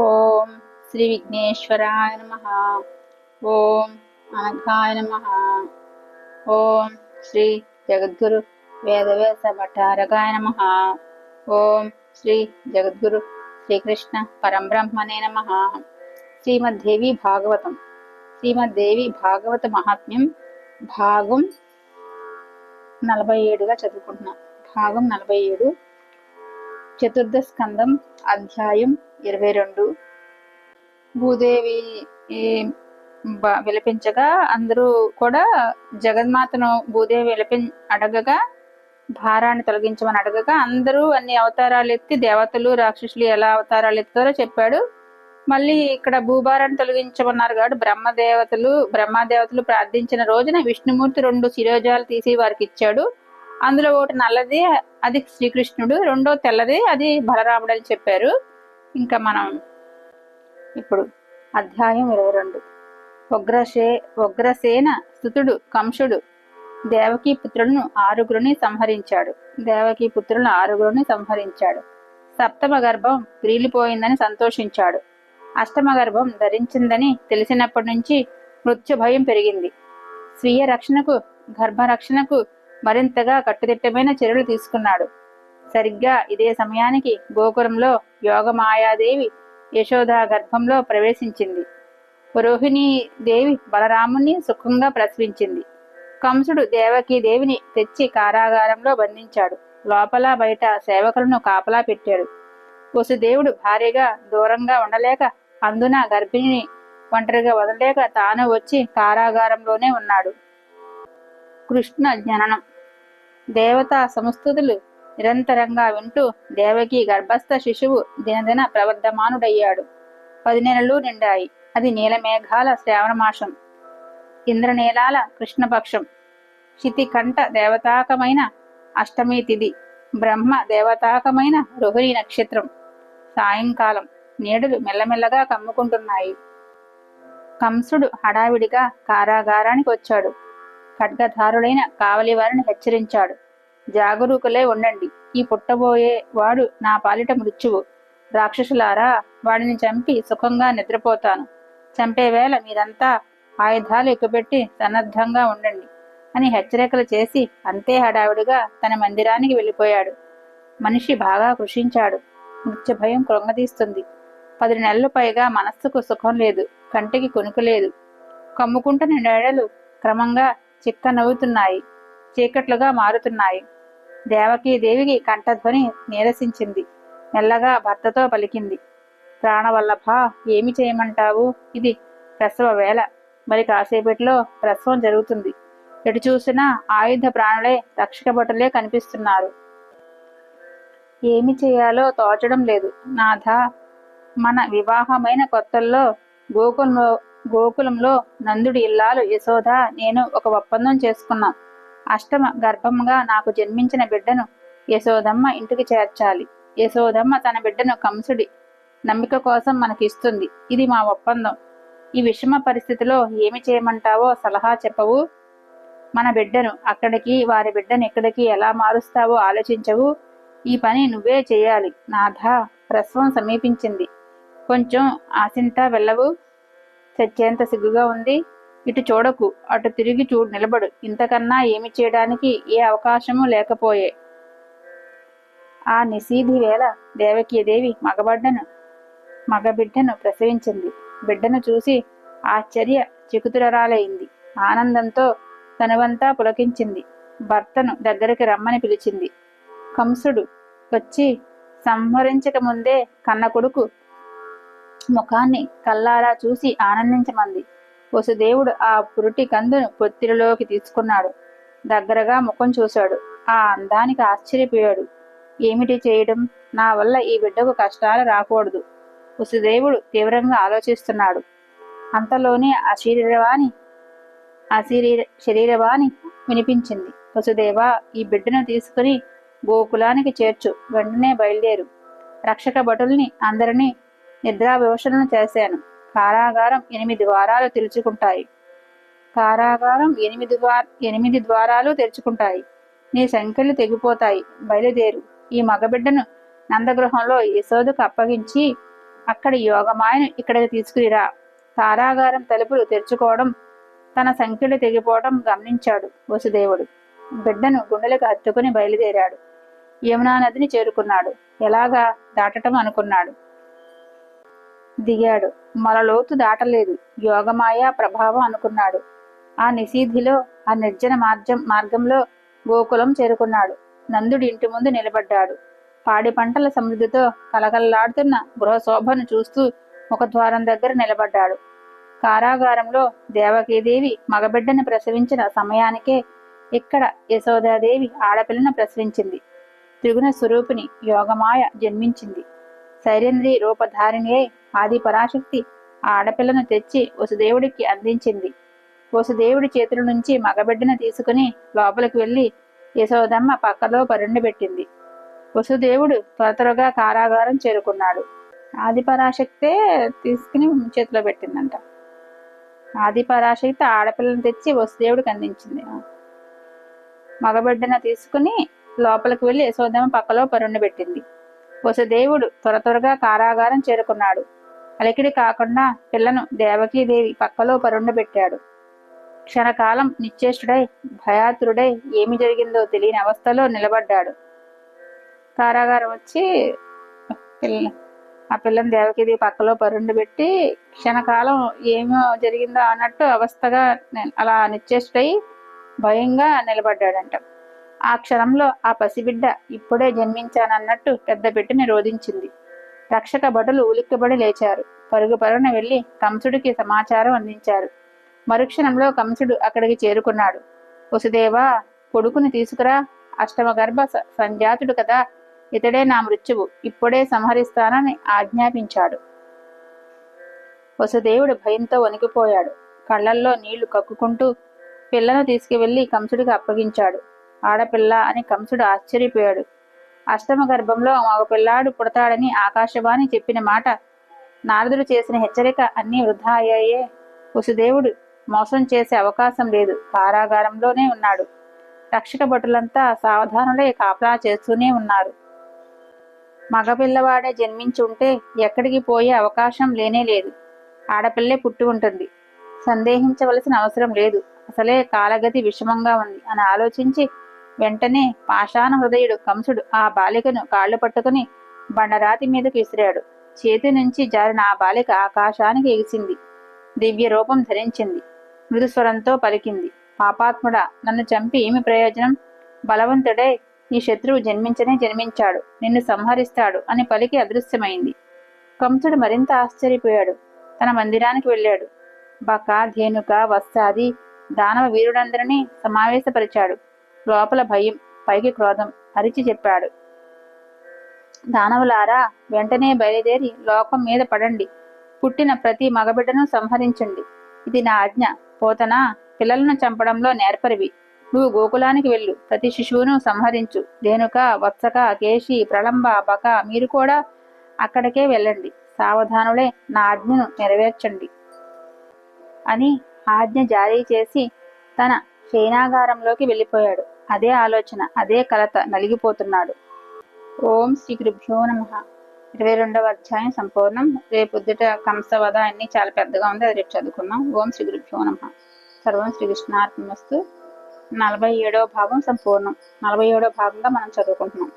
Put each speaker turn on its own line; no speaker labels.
ఓం శ్రీ విఘ్నేశ్వరాయ నమ. ఓం అనఘాయ నమ. ఓం శ్రీ జగద్గురు వేదవేస భట్టారకాయ నమ. ఓం శ్రీ జగద్గురు శ్రీకృష్ణ పరంబ్రహ్మణే నమ. శ్రీమద్దేవి భాగవతం. శ్రీమద్దేవి భాగవత మహాత్మ్యం భాగం నలభై ఏడుగా చదువుకుంటున్నాం. భాగం నలభై ఏడు చతుర్థ స్కందం అధ్యాయం ఇరవై రెండు. భూదేవి విలపించగా అందరూ కూడా జగన్మాతను భూదేవి విలపి అడగగా భారాన్ని తొలగించమని అడగగా అందరూ అన్ని అవతారాలు ఎత్తి దేవతలు రాక్షసులు ఎలా అవతారాలు ఎత్తారో చెప్పాడు. మళ్ళీ ఇక్కడ భూభారాన్ని తొలగించమన్నారు కాబట్టి బ్రహ్మదేవతలు బ్రహ్మదేవతలు ప్రార్థించిన రోజున విష్ణుమూర్తి రెండు శిరోజాలు తీసి వారికి ఇచ్చాడు. అందులో ఒకటి నల్లది అది శ్రీకృష్ణుడు. రెండో తెల్లది అది బలరాముడు అని చెప్పారు. ఇంకా మనం ఇప్పుడు అధ్యాయం ఇరవై రెండు. ఉగ్రసే ఉగ్రసేన స్థుతుడు కంసుడు దేవకీ పుత్రులను ఆరుగురిని సంహరించాడు. దేవకీ పుత్రులను ఆరుగురిని సంహరించాడు. సప్తమ గర్భం గ్రీలిపోయిందని సంతోషించాడు. అష్టమ గర్భం ధరించిందని తెలిసినప్పటి నుంచి మృత్యు భయం పెరిగింది. స్వీయ రక్షణకు గర్భరక్షణకు మరింతగా కట్టుదిట్టమైన చర్యలు తీసుకున్నాడు. సరిగ్గా ఇదే సమయానికి గోకులంలో యోగమాయాదేవి యశోద గర్భంలో ప్రవేశించింది. రోహిణీ దేవి బలరాముని సుఖంగా ప్రసవించింది. కంసుడు దేవకీ దేవిని తెచ్చి కారాగారంలో బంధించాడు. లోపల బయట సేవకులను కాపలా పెట్టాడు. వసుదేవుడు భారీగా దూరంగా ఉండలేక అందున గర్భిణిని ఒంటరిగా వదలలేక తాను వచ్చి కారాగారంలోనే ఉన్నాడు. కృష్ణ జననం. దేవతా సంస్థుతులు నిరంతరంగా వింటూ దేవకి గర్భస్థ శిశువు దినదిన ప్రవర్ధమానుడయ్యాడు. పది నెలలు నిండాయి. అది నీలమేఘాల శ్రావణమాసం. ఇంద్రనీలాల కృష్ణపక్షం. శితికంఠ దేవతాకమైన అష్టమి తిథి బ్రహ్మ దేవతాకమైన రోహిణి నక్షత్రం. సాయంకాలం. నీడలు మెల్లమెల్లగా కమ్ముకుంటున్నాయి. కంసుడు హడావిడిగా కారాగారానికి వచ్చాడు. ఖడ్గధారుడైన కావలి వారిని హెచ్చరించాడు. జాగరూకులే ఉండండి. ఈ పుట్టబోయే వాడు నా పాలిట మృత్యువు. రాక్షసులారా వాడిని చంపి సుఖంగా నిద్రపోతాను. చంపే వేళ మీరంతా ఆయుధాలు ఎక్కుపెట్టి సన్నద్ధంగా ఉండండి అని హెచ్చరికలు చేసి అంతే హడావిడిగా తన మందిరానికి వెళ్ళిపోయాడు. మనిషి బాగా కృషించాడు. మృత్యు భయం కృంగదీస్తుంది. పది నెలలు పైగా మనస్సుకు సుఖం లేదు కంటికి కొనుకు లేదు. కమ్ముకుంటున్న నెడలు క్రమంగా చిక్క నవ్వుతున్నాయి చీకట్లుగా మారుతున్నాయి. దేవకీ దేవికి కంఠధ్వని నీరసించింది. మెల్లగా భర్తతో పలికింది. ప్రాణవల్లభ ఏమి చేయమంటావు? ఇది ప్రసవ వేళ. మరి కాసేపట్లో ప్రసవం జరుగుతుంది. ఎటు చూసినా ఆయుధ ప్రాణులే రక్షక భటులే కనిపిస్తున్నారు. ఏమి చేయాలో తోచడం లేదు. నాథ మన వివాహమైన కొత్తల్లో గోకులంలో గోకులంలో నందుడి ఇల్లాలు యశోద నేను ఒక ఒప్పందం చేసుకున్నాం. అష్టమ గర్భంగా నాకు జన్మించిన బిడ్డను యశోదమ్మ ఇంటికి చేర్చాలి. యశోదమ్మ తన బిడ్డను కంసుడి నమ్మిక కోసం మనకిస్తుంది. ఇది మా ఒప్పందం. ఈ విషమ పరిస్థితిలో ఏమి చేయమంటావో సలహా చెప్పవు. మన బిడ్డను అక్కడికి వారి బిడ్డను ఎక్కడికి ఎలా మారుస్తావో ఆలోచించవు. ఈ పని నువ్వే చేయాలి. నాథ ప్రసవం సమీపించింది. కొంచెం ఆసింత వెళ్ళవు. చచ్చేంత సిగ్గుగా ఉంది. ఇటు చూడకు అటు తిరిగి చూడు నిలబడు. ఇంతకన్నా ఏమి చేయడానికి ఏ అవకాశము లేకపోయే. ఆ నిశీధి వేళ దేవకీదేవి మగబడ్డను మగబిడ్డను ప్రసవించింది. బిడ్డను చూసి ఆశ్చర్య చికుతురరాలైంది ఆనందంతో తనువంతా పులకించింది. భర్తను దగ్గరికి రమ్మని పిలిచింది. కంసుడు వచ్చి సంహరించక ముందే కన్న కొడుకు ముఖాన్ని కల్లారా చూసి ఆనందించమంది. వసుదేవుడు ఆ పురుటి కందును పొత్తిరిలోకి తీసుకున్నాడు. దగ్గరగా ముఖం చూశాడు. ఆ అందానికి ఆశ్చర్యపోయాడు. ఏమిటి చేయడం? నా వల్ల ఈ బిడ్డకు కష్టాలు రాకూడదు. వసుదేవుడు తీవ్రంగా ఆలోచిస్తున్నాడు. అంతలోనే ఆ శరీరవాణి ఆ శరీర శరీరవాణి వినిపించింది. వసుదేవా ఈ బిడ్డను తీసుకుని గోకులానికి చేర్చు. వెంటనే బయలుదేరు. రక్షక భటుల్ని అందరినీ నిద్రావివశలను చేశాను. కారాగారం ఎనిమిది వారాలు తెరుచుకుంటాయి. కారాగారం ఎనిమిది ద్వార ఎనిమిది ద్వారాలు తెరుచుకుంటాయి. నీ సంఖ్యలు తెగిపోతాయి. బయలుదేరు. ఈ మగబిడ్డను నందగృహంలో యశోదకు అప్పగించి అక్కడి యోగమాయను ఇక్కడికి తీసుకురిరా కారాగారం తలుపులు తెరుచుకోవడం తన సంఖ్యలు తెగిపోవడం గమనించాడు వసుదేవుడు. బిడ్డను గుండెలకు హత్తుకుని బయలుదేరాడు. యమునా నదిని చేరుకున్నాడు. ఎలాగా దాటటం అనుకున్నాడు. దిగాడు. మరలోతు దాటలేదు. యోగమాయ ప్రభావం అనుకున్నాడు. ఆ నిశీధిలో ఆ నిర్జన మార్గం మార్గంలో గోకులం చేరుకున్నాడు. నందుడి ఇంటి ముందు నిలబడ్డాడు. పాడి పంటల సమృద్ధితో కలకలలాడుతున్న గృహశోభను చూస్తూ ఒక ద్వారం దగ్గర నిలబడ్డాడు. కారాగారంలో దేవకీదేవి మగబిడ్డను ప్రసవించిన సమయానికే ఇక్కడ యశోదాదేవి ఆడపిల్లను ప్రసవించింది. త్రిగుణ స్వరూపిణి యోగమాయ జన్మించింది. సైరేంద్రి రూపధారిణి ఆది పరాశక్తి ఆ ఆడపిల్లను తెచ్చి వసుదేవుడికి అందించింది. వసుదేవుడి చేతుల నుంచి మగబిడ్డను తీసుకుని లోపలికి వెళ్ళి యశోదమ్మ పక్కలో పరుండబెట్టింది వసుదేవుడు త్వర త్వరగా కారాగారం చేరుకున్నాడు. ఆదిపరాశక్తే తీసుకుని చేతిలో పెట్టిందంట. ఆదిపరాశక్తి ఆడపిల్లను తెచ్చి వసుదేవుడికి అందించింది. మగబిడ్డను తీసుకుని లోపలికి వెళ్ళి యశోదమ్మ పక్కలో పరుండబెట్టింది వసుదేవుడు త్వర త్వరగా కారాగారం చేరుకున్నాడు. అలికిడి కాకుండా పిల్లను దేవకీదేవి పక్కలో పరుండబెట్టాడు. క్షణకాలం నిశ్చేష్టుడై భయాతురుడై ఏమి జరిగిందో తెలియని అవస్థలో నిలబడ్డాడు. కారాగారం వచ్చి పిల్ల ఆ పిల్లని దేవకిది పక్కలో పరుండబెట్టి క్షణకాలం ఏమో జరిగిందో అన్నట్టు అవస్థగా అలా నిశ్చేష్టుడై భయంగా నిలబడ్డాడంట. ఆ క్షణంలో ఆ పసిబిడ్డ ఇప్పుడే జన్మించానన్నట్టు పెద్ద బిడ్డని రోధించింది రక్షక భటులు ఉలిక్కిబడి లేచారు. పరుగు పరుగున వెళ్ళి కంసుడికి సమాచారం అందించారు. మరుక్షణంలో కంసుడు అక్కడికి చేరుకున్నాడు. వసుదేవా కొడుకుని తీసుకురా. అష్టమగర్భ సంజాతుడు కదా. ఇతడే నా మృత్యువు. ఇప్పుడే సంహరిస్తానని ఆజ్ఞాపించాడు. వసుదేవుడు భయంతో వణికిపోయాడు. కళ్ళల్లో నీళ్ళు కక్కుకుంటూ పిల్లను తీసుకువెళ్ళి కంసుడికి అప్పగించాడు. ఆడపిల్ల అని కంసుడు ఆశ్చర్యపోయాడు. అష్టమ గర్భంలో మగ పిల్లాడు పుడతాడని ఆకాశవాణి చెప్పిన మాట నారదుడు చేసిన హెచ్చరిక అన్నీ వృధా అయ్యాయే. వసుదేవుడు మోసం చేసే అవకాశం లేదు. కారాగారంలోనే ఉన్నాడు. రక్షక భటులంతా సావధానులై కాపలా చేస్తూనే ఉన్నారు. మగపిల్లవాడే జన్మించి ఉంటే ఎక్కడికి పోయే అవకాశం లేనే లేదు. ఆడపిల్లే పుట్టి ఉంటుంది. సందేహించవలసిన అవసరం లేదు. అసలే కాలగతి విషమంగా ఉంది అని ఆలోచించి వెంటనే పాషాణ హృదయుడు కంసుడు ఆ బాలికను కాళ్ళు పట్టుకుని బండరాతి మీదకి విసిరాడు. చేతి నుంచి జారిన ఆ బాలిక ఆకాశానికి ఎగిసింది. దివ్య రూపం ధరించింది. మృదుస్వరంతో పలికింది. పాపాత్ముడా నన్ను చంపి ఏమి ప్రయోజనం? బలవంతుడే ఈ శత్రువు జన్మించనే జన్మించాడు. నిన్ను సంహరిస్తాడు అని పలికి అదృశ్యమైంది. కంసుడు మరింత ఆశ్చర్యపోయాడు. తన మందిరానికి వెళ్ళాడు. బక ధేనుక వత్సాది దానవ వీరుడందరినీ సమావేశపరిచాడు. లోపల భయం పైకి క్రోధం అరిచి చెప్పాడు. దానవులారా వెంటనే బయలుదేరి లోకం మీద పడండి. పుట్టిన ప్రతి మగబిడ్డను సంహరించండి. ఇది నా ఆజ్ఞ. పోతనా? పిల్లలను చంపడంలో నేర్పరివి. నువ్వు గోకులానికి వెళ్ళు. ప్రతి శిశువును సంహరించు. రేణుక వత్సక కేశి ప్రళంబ బక మీరు కూడా అక్కడికే వెళ్ళండి. సావధానులే నా ఆజ్ఞను నెరవేర్చండి. అని ఆజ్ఞ జారీ చేసి తన శయనాగారంలోకి వెళ్ళిపోయాడు. అదే ఆలోచన అదే కలత నలిగిపోతున్నాడు. ఓం శ్రీ గురుభ్యో నమ. ఇరవై రెండవ అధ్యాయం సంపూర్ణం. రేపొద్దుట పొద్దుట కంసవద అన్ని చాలా పెద్దగా ఉంది అది రేపు చదువుకుందాం. ఓం శ్రీ గురుభ్యో నమ. సర్వం శ్రీకృష్ణార్పణమస్తు నలభై ఏడవ భాగం సంపూర్ణం. నలభై ఏడవ భాగంగా మనం చదువుకుంటున్నాం.